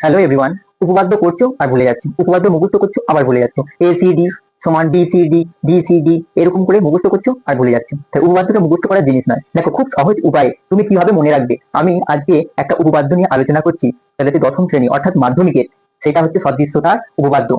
Hello everyone উপবাদ্য করছ আর ভুলে যাচ্ছ। উপবাদ্য মুখস্থ করছ, আবার ভুলে যাচ্ছ। এ সি ডি সমান D C D D C D এরকম করে মুখস্থ করছ আর ভুলে যাচ্ছ। তাই উপপাদ্যটা মুখস্থ করার জিনিস নয়। দেখো, খুব সহজ উপায়। তুমি কীভাবে মনে রাখবে? আমি আজকে একটা উপবাদ্য নিয়ে আলোচনা করছি, তাহলে দশম শ্রেণি, অর্থাৎ মাধ্যমিকের, সেটা হচ্ছে সদৃশ্যতার উপপাদ্য।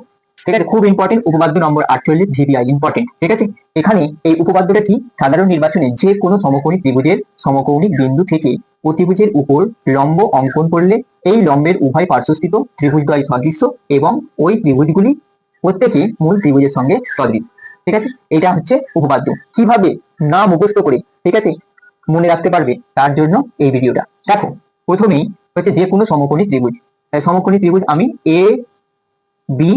ঠিক আছে? খুব ইম্পর্টেন্ট উপপাদ্য নম্বর আটচল্লিশ ভিবিআই ইম্পর্টেন্ট ঠিক আছে? এখানে এই উপপাদ্যটা কি? সাধারণ নির্বাচনে যে কোনো সমকোণী ত্রিভুজের সমকৌণিক বিন্দু থেকে অতিভুজের উপর লম্ব অঙ্কন করলে এই লম্বের উভয় পার্শ্বস্থিত ত্রিভুজদ্বয় সদৃশ্য এবং ওই ত্রিভুজগুলি প্রত্যেকে মূল ত্রিভুজের সঙ্গে সদৃশ, ঠিক আছে? এটা হচ্ছে উপপাদ্য। কীভাবে? না মুখস্থ করে, ঠিক আছে? মনে রাখতে পারবে তার জন্য এই ভিডিওটা। দেখো, প্রথমেই হচ্ছে যে কোনো সমকোণী ত্রিভুজ সমকোণী ত্রিভুজ আমি এ বি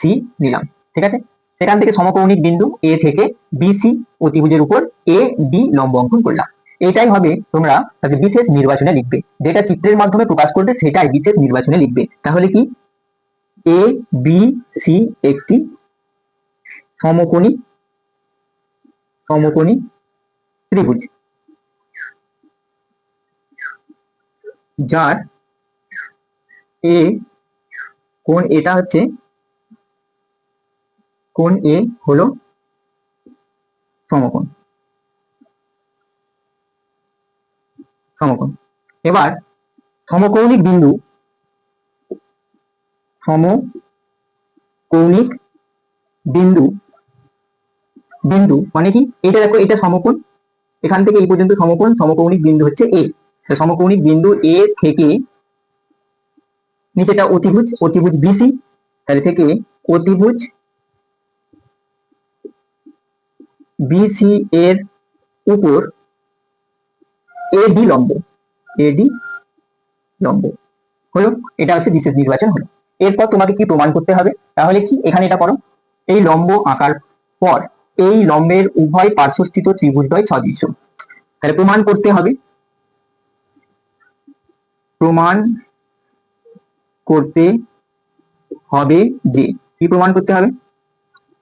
সি নিলাম, ঠিক আছে? সেখান থেকে সমকৌণিক বিন্দু এ থেকে বিসি অতিভুজের উপর এ ডি লম্ব অঙ্কন করলাম। এটাই হবে তোমরা তাদের বিশেষ নির্বাচনে লিখবে। যেটা চিত্রের মাধ্যমে প্রকাশ করবে, সেটাই বিশেষ নির্বাচনে লিখবে। তাহলে কি? এ বি সি একটি সমকোণী সমকোণী ত্রিভুজ। যার এ কোণ এটা হচ্ছে কোণ এ হলো সমকোণ। সমকোণ। এবার সমকৌণিক বিন্দু সমকৌণিক বিন্দু বিন্দু মানে কি? এটা দেখো এটা সমকোণ। এখান থেকে এই পর্যন্ত সমকোণ, সমকৌণিক বিন্দু হচ্ছে এ সমকৌণিক বিন্দু এ থেকে নিচেটা অতিভুজ অতিভুজ বিসি তাহলে থেকে অতিভুজ বিসি এর উপর এডি লম্ব এডি লম্ব। হলো, এটা হচ্ছে বিশেষ নির্বাচন হলো। এরপর তোমাকে কি প্রমাণ করতে হবে? তাহলে কি? এখানে এটা করো। এই লম্ব আঁকার পর এই লম্বের উভয় পার্শ্বস্থিত ত্রিভুজদ্বয় সদৃশ্য। তাহলে প্রমাণ করতে হবে। প্রমাণ করতে হবে যে, কি প্রমাণ করতে হবে?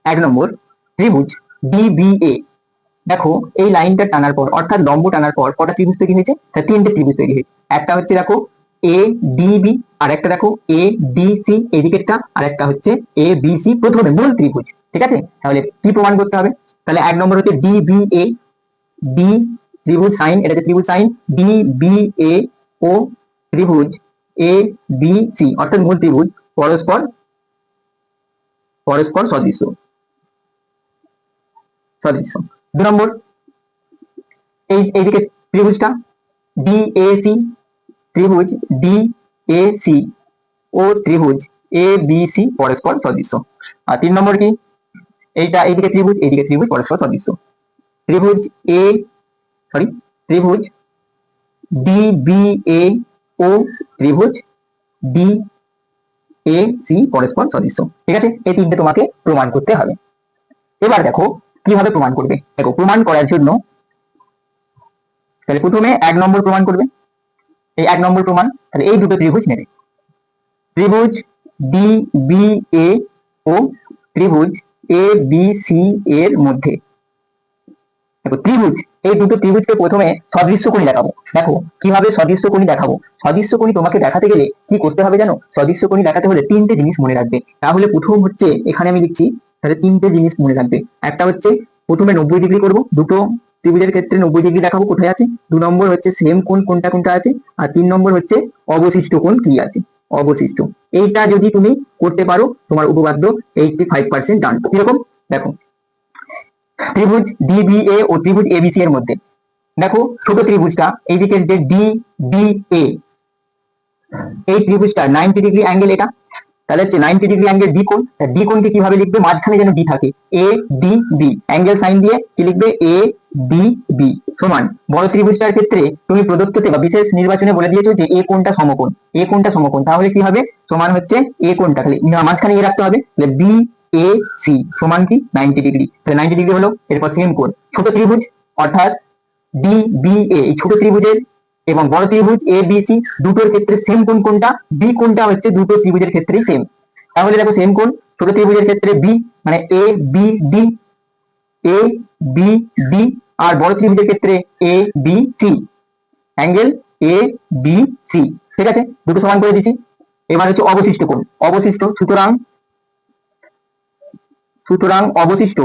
এক নম্বর ত্রিভুজ। ডিবিএ দেখো, এই লাইনটা টানার পর, অর্থাৎ লম্ব টানার পর, কটা ত্রিভুজ তৈরি হয়েছে? তা তিনটে ত্রিভুজ তৈরি হয়েছে। একটা হচ্ছে দেখো এ ডিবি আর একটা দেখো এ ডিসি এদিকেরটা আর একটা হচ্ছে এ বিসি প্রথমে মূল ত্রিভুজ। ঠিক আছে? তাহলে কি প্রমাণ করতে হবে? তাহলে এক নম্বর হচ্ছে ডিবিএ ডি ত্রিভুজ সাইন, এটা ত্রিভুজ সাইন ডিবিএ ও ত্রিভুজ এ বি অর্থাৎ মূল ত্রিভুজ, পরস্পর পরস্পর সদৃশ্য। সদৃশ্য দু নম্বর, এই, এইদিকে ত্রিভুজটা ডিএসি ত্রিভুজ ডিএসি ও ত্রিভুজ এ বি সি পরস্পর সদৃশ্য। আর তিন নম্বর কি? এইটা এইদিকে ত্রিভুজ এইদিকে ত্রিভুজ পরস্পর সদৃশ্য। ত্রিভুজ এ সরি ত্রিভুজ ডিবিএ ও ত্রিভুজ ডি এ সি পরস্পর সদৃশ্য। ঠিক আছে? এই তিনটে তোমাকে প্রমাণ করতে হবে। এবার দেখো কীভাবে প্রমাণ করবে? দেখো, প্রমাণ করার জন্য তাহলে প্রথমে এক নম্বর প্রমাণ করবে। এই এক নম্বর প্রমাণ, তাহলে এই দুটো ত্রিভুজ নেবে। ত্রিভুজ ডি বি এ ও ত্রিভুজ এ বি সি এর মধ্যে। দেখো, ত্রিভুজ, এই দুটো ত্রিভুজকে প্রথমে সদৃশ্য কোণী দেখাবো। দেখো, কীভাবে সদৃশ্য কোণী দেখাবো? সদৃশ্য কোণী তোমাকে দেখাতে গেলে কি করতে হবে জানো? সদৃশ্য কোণী দেখাতে হলে তিনটে জিনিস মনে রাখবে। তাহলে প্রথম হচ্ছে, এখানে আমি লিখছি তাহলে তিনটে জিনিস মনে রাখবে একটা হচ্ছে প্রথমে নব্বই ডিগ্রি করব, দুটো ত্রিভুজের ক্ষেত্রে নব্বই ডিগ্রি দেখাবো কোথায় আছে? দু নম্বর হচ্ছে সেম কোন কোনটা কোনটা আছে? আর তিন নম্বর হচ্ছে অবশিষ্ট কোন কি আছে? অবশিষ্ট। এইটা যদি তুমি করতে পারো, তোমার উপপাদ্য এইটটি ফাইভ পার্সেন্ট ডান কীরকম? দেখো, ত্রিভুজ ডিবিএ ও ত্রিভুজ এবিসি এর মধ্যে। দেখো, ছোট ত্রিভুজটা, এইদিকে ডি বি এ এই ত্রিভুজটা নাইনটি ডিগ্রি অ্যাঙ্গেল এটা। তাহলে হচ্ছে নাইনটি ডিগ্রি অ্যাঙ্গেল ডি কোণ ডি কোণকে কীভাবে লিখবে? মাঝখানে যেন ডি থাকে। A D B angle sign দিয়ে কি লিখবে? এ ডি বি সমান। বড় ত্রিভুজটার ক্ষেত্রে তুমি প্রদত্ততে বা বিশেষ নির্বাচনে বলে দিয়েছ যে এ কোণটা সমকোণ। এ কোণটা সমকোণ। তাহলে কি হবে? সমান হচ্ছে এ কোণটা। খালি মাঝখানে এ রাখতে হবে? বি এ সি সমান কি? নাইনটি ডিগ্রি তাহলে নাইনটি ডিগ্রি হলো, এরপর সেম কোণ। ছোট ত্রিভুজ, অর্থাৎ ডি বি এ এই ছোট ত্রিভুজের এবং বড় ত্রিভুজ এ বি সি দুটোর ক্ষেত্রে সেম কোণ কোনটা বি কোণটা হচ্ছে দুটো ত্রিভুজের ক্ষেত্রেই সেম তাহলে দেখো সেম কোণ, ছোট ত্রিভুজের ক্ষেত্রে বি মানে A B D A B D আর বড় ত্রিভুজের ক্ষেত্রে A B C angle A B C ঠিক আছে? দুটো সমান করে দিচ্ছি। এবার হচ্ছে অবশিষ্ট কোণ। অবশিষ্ট, সুতরাং সুতরাং অবশিষ্ট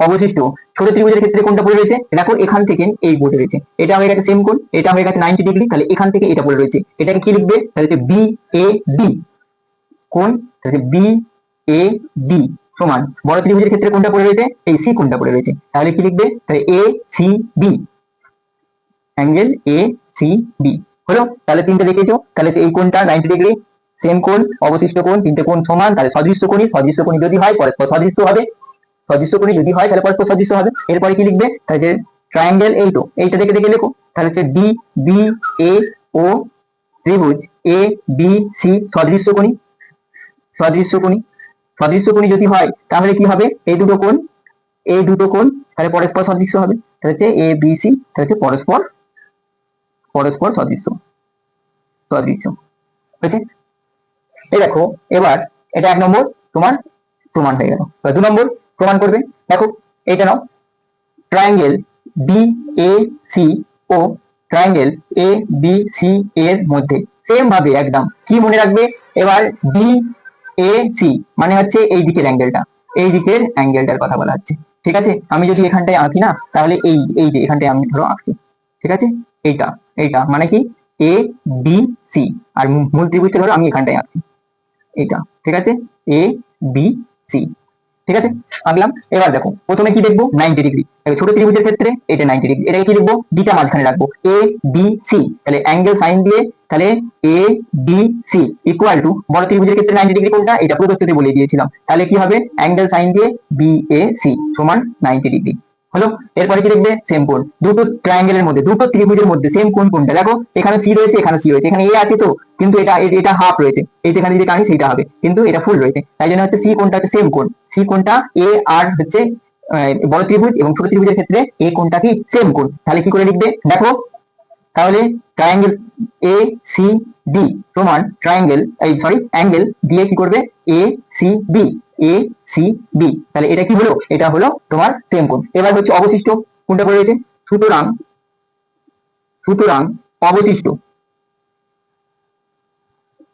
অবশিষ্ট ছোট ত্রিভুজের ক্ষেত্রে কোনটা পড়ে রয়েছে? দেখো, এখান থেকে এই পড়ে রয়েছে। এটা হয়ে গেছে সেম কোণ এটা হয়ে গেছে নাইনটি ডিগ্রি তাহলে এখান থেকে এটা পড়ে রয়েছে। এটাকে কি লিখবে? তাহলে হচ্ছে বি এ ডি তাহলে বি এ ডি সমান। বড় ত্রিভুজের ক্ষেত্রে কোনটা পড়ে রয়েছে? এই সি কোনটা পড়ে রয়েছে? তাহলে কি লিখবে? তাহলে A C B angle A C B হলো? তাহলে তিনটে দেখেছ? তাহলে এই কোনটা? নাইনটি ডিগ্রি সেম কোণ, অবশিষ্ট কোণ, তিনটে কোণ সমান, তাহলে সদৃশ্য কোণী সদৃশ্য কোণী যদি হয় পরস্পর সদৃশ্য হবে। সদৃশ্য কোণী যদি হয়, তাহলে পরস্পর সদৃশ্য হবে। এরপরে কি লিখবে? তাহলে যে ট্রায়াঙ্গেল এই তো, এইটা দেখে দেখে লেখো। তাহলে হচ্ছে ডি বি এ ও ত্রিভুজ এ বি সি সদৃশ্য কোণী। সদৃশ্য কোণী। সদৃশ্য কোণী যদি হয়, তাহলে কি হবে? এই দুটো কোণ এই দুটো কোণ, তাহলে পরস্পর সদৃশ্য হবে। তাহলে হচ্ছে এ বি সি তাহলে হচ্ছে পরস্পর পরস্পর সদৃশ্য সদৃশ্য। হয়েছে? এই দেখো, এবার এটা এক নম্বর, তোমার প্রমাণ হয়ে গেল। দু নম্বর প্রমাণ করবে। দেখো, এইটা নাও। ট্রায়াঙ্গেল ডি এ সি ও ট্রায়াঙ্গেল এ বি সি এর মধ্যে। সেম ভাবে একদম। কি মনে রাখবে? এবার ডি এ সি মানে হচ্ছে এই দিকের অ্যাঙ্গেলটা এই দিকের অ্যাঙ্গেলটার কথা বলা হচ্ছে। ঠিক আছে? আমি যদি এখানটায় আঁকি না, তাহলে এই এই যে এখানটায় আমি ধরো আঁকি ঠিক আছে? এইটা এইটা। মানে কি? এ ডি সি আর মূল ত্রিভুজটা ধরো, আমি এখানটায় আঁকি এটা ঠিক আছে? এ বি সি ঠিক আছে? আঁকলাম এবার দেখো, প্রথমে কি দেখব? নাইনটি ডিগ্রি ছোট ত্রিভুজের ক্ষেত্রে এটা নাইনটি ডিগ্রি এটাকে কি দেখব? ডিটা মাঝখানে রাখব। এ বি সি তাহলে অ্যাঙ্গেল সাইন দিয়ে তাহলে A B C equal to বড় ত্রিভুজের ক্ষেত্রে নাইনটি ডিগ্রি কোনটা? এটা প্রদত্ততে বলে দিয়েছিলাম। তাহলে কি হবে? অ্যাঙ্গেল সাইন দিয়ে বি এ সি সমান নাইনটি ডিগ্রি হলো, এরপরে কি দেখবে? সেম কোণ। দুটো ট্রায়াঙ্গেলের মধ্যে, দুটো ত্রিভুজের মধ্যে সেম কোণ কোনটা দেখো, এখানে সি রয়েছে, এখানে সি রয়েছে। এখানে এ আছে তো, কিন্তু এটা এটা হাফ রয়েছে। এই যেখানে যদি টানি সেইটা হবে। কিন্তু এটা ফুল রয়েছে। তাই জন্য হচ্ছে সি কোণটা হচ্ছে সেম কোণ। সি কোণটা এ আর হচ্ছে বড় ত্রিভুজ এবং ছোট ত্রিভুজের ক্ষেত্রে এ কোনটা কি? সেম কোণ। তাহলে কি করে লিখবে? দেখো, তাহলে ট্রায়াঙ্গেল এ সি ডি সমান ট্রায়াঙ্গেল এই সরি অ্যাঙ্গেল দিয়ে কি করবে? A C B A C B তাহলে এটা কি হলো? এটা হলো তোমার সেম কোণ এবার হচ্ছে অবশিষ্ট কোনটা পড়ে রয়েছে সুতরাং সুতরাং অবশিষ্ট।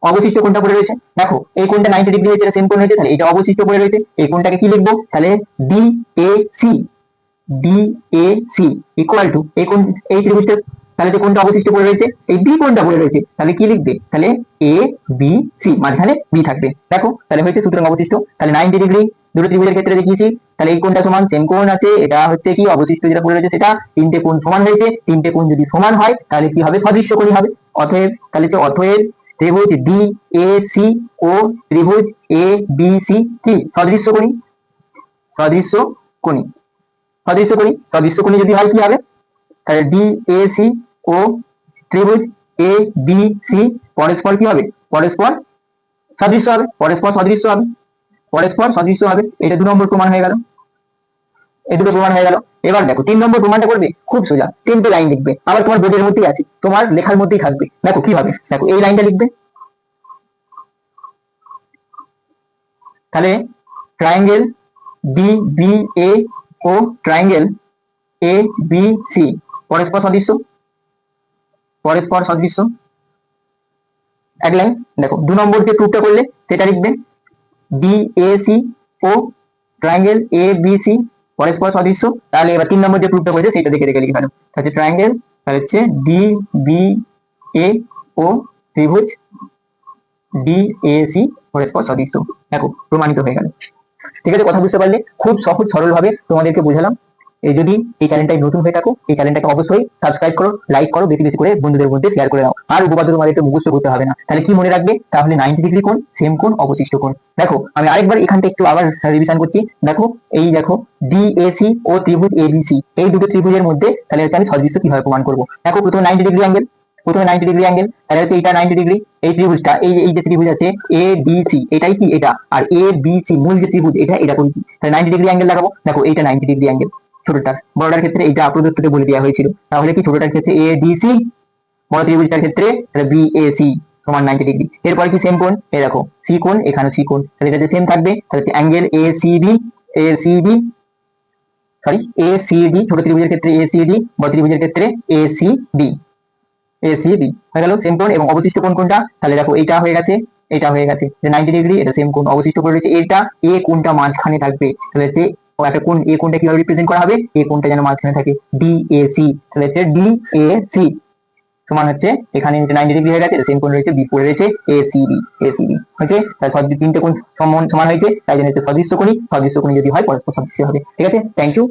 অবশিষ্ট কোনটা পড়ে রয়েছে দেখো, এই কোনটা নাইনটি ডিগ্রি হয়েছে সেম কোণ হয়েছে, তাহলে এটা অবশিষ্ট পড়ে রয়েছে এই কোনটাকে কি লিখব? তাহলে D A C D A C equal to এই কোন এই ত্রিভুজটা তাহলে যে কোনটা অবশিষ্ট পড়ে রয়েছে? এই বি কোনটা পড়ে রয়েছে? তাহলে কি লিখবে? তাহলে এ বি সি মাঝখানে বি থাকবে। দেখো, তাহলে হয়েছে সুতরাং অবশিষ্ট। তাহলে নাইনটি ডিগ্রি দুটো ত্রিভুজের ক্ষেত্রে দেখিয়েছি। তাহলে এই কোনটা সমান? সেম কোণ আছে। এটা হচ্ছে কি? অবশিষ্ট যেটা পড়ে রয়েছে সেটা তিনটে কোণ সমান হয়েছে। তিনটে কোণ যদি সমান হয়, তাহলে কি হবে? সদৃশ্য কোণই হবে। অতএব, তাহলে হচ্ছে অতএব ত্রিভুজ ডি এ সি ও ত্রিভুজ এ বি সি কি? সদৃশ্য কোণী সদৃশ্য কোণী সদৃশ্য কোণী সদৃশ্য কোণী যদি হয়, কি হবে? তাহলে ডি এ সি ও ত্রিভুজ এ বি সি পরস্পর কি হবে? পরস্পর সদৃশ্য হবে, পরস্পর সদৃশ্য হবে, পরস্পর সদৃশ্য হবে। এটা দু নম্বর প্রমাণ হয়ে গেল। এই দুটো প্রমাণ হয়ে গেল। এবার দেখো, তিন নম্বর প্রমাণটা করবে? খুব সোজা, তিনটে লাইন লিখবে। আবার তোমার বোর্ডের মধ্যেই আছে, তোমার লেখার মধ্যেই থাকবে। দেখো কি হবে? দেখো, এই লাইনটা লিখবে। তাহলে ট্রায়াঙ্গেল ডি বি এ ও ট্রায়াঙ্গেল এ বি সি পরস্পর সদৃশ্য। পরস্পর সদৃশ্য এক লাইন, দেখো, দু নম্বর যে প্রুফটা করলে, সেটা লিখবে ডি এ সি ও ট্রায়াঙ্গেল এ বি সি পরস্পর সদৃশ্য তাহলে এবার তিন নম্বর যে প্রুফটা করেছে, সেটা দেখে দেখে লিখে ফেলো। তাহলে ট্রায়াঙ্গেল তাহলে হচ্ছে ডি বি এ ও ত্রিভুজ ডি এ সি পরস্পর সদৃশ্য দেখো, প্রমাণিত হয়ে গেল। ঠিক আছে, কথা বুঝতে পারলে? খুব সহজ সরল ভাবে তোমাদেরকে বুঝালাম। যদি এই চ্যানেলটাই নতুন হয়ে থাকো, এই চ্যানেলটাকে অবশ্যই সাবস্ক্রাইব করো লাইক করো, বেশি বেশি করে বন্ধুদের মধ্যে শেয়ার করে দাও। আর উপপাদ্য তোমাদেরকে মুখস্থ করতে হবে না। তাহলে কি মনে রাখবে? তাহলে নাইনটি ডিগ্রি কোণ সেম কোণ, অবশিষ্ট কোণ। দেখো, আমি আরেকবার এখানটা একটু আবার রিভিশন করছি। দেখো, এই দেখো ডিএসি ও ত্রিভুজ এবিসি এই দুটো ত্রিভুজের মধ্যে তাহলে আমি সদৃশ্য কীভাবে প্রমাণ করব? দেখো, প্রথমে নাইনটি ডিগ্রি অ্যাঙ্গেল প্রথমে নাইনটি ডিগ্রি অ্যাঙ্গেল তাহলে হচ্ছে এটা নাইনটি ডিগ্রি এই ত্রিভুজটা, এই এই যে ত্রিভুজ আছে এ ডি সি এটাই কি? এটা। আর এ বি সি মূল যে ত্রিভুজ, এটা এটা কোন কি? তাহলে নাইনটি ডিগ্রি অ্যাঙ্গেল লাগাবো দেখো, এইটা নাইনটি ডিগ্রি অ্যাঙ্গেল ছোটটার বড়টার ক্ষেত্রে এইটা প্রদত্ততে বলে দেওয়া হয়েছিল। তাহলে কি ছোটটার ক্ষেত্রে এ ডি সি বড় ত্রিভুজটার ক্ষেত্রে বি এ সি সমান নাইনটি ডিগ্রি এরপরে কি সেম কোণ? এই দেখো সি কোণ, এখানে সি কোণ। তাহলে এটা সেম থাকবে, তাহলে angle A C B A C B sorry A C D ছোট ত্রিভুজের ক্ষেত্রে এ সি ডি বড় ত্রিভুজের ক্ষেত্রে A C D A C B হয়ে গেল সেম কোণ এবং অবশিষ্ট কোণ কোনটা তাহলে দেখো এইটা হয়ে গেছে এটা হয়ে গেছে। যে নাইনটি ডিগ্রি এটা সেম কোণ। অবশিষ্ট করে রয়েছে এটা এ কোণটা মাঝখানে থাকবে। তাহলে হচ্ছে একটা কোন এ কোনটা কীভাবে রিপ্রেজেন্ট করা হবে? এ কোনটা যেন মাঝখানে থাকে? ডি এ সি তাহলে হচ্ছে ডি এ সি সমান হচ্ছে এখানে নাইনটি ডিগ্রি হয়ে গেছে সেম কোণ রয়েছে বি পড়ে রয়েছে A C D A C D হয়েছে? তাহলে তিনটে কোণ সমান সমান হয়েছে, তাই জন্য হচ্ছে সদৃশ্য কোণী সদৃশ্য কোণী যদি হয়, পরস্পর সদৃশ্য হবে। ঠিক আছে? Thank you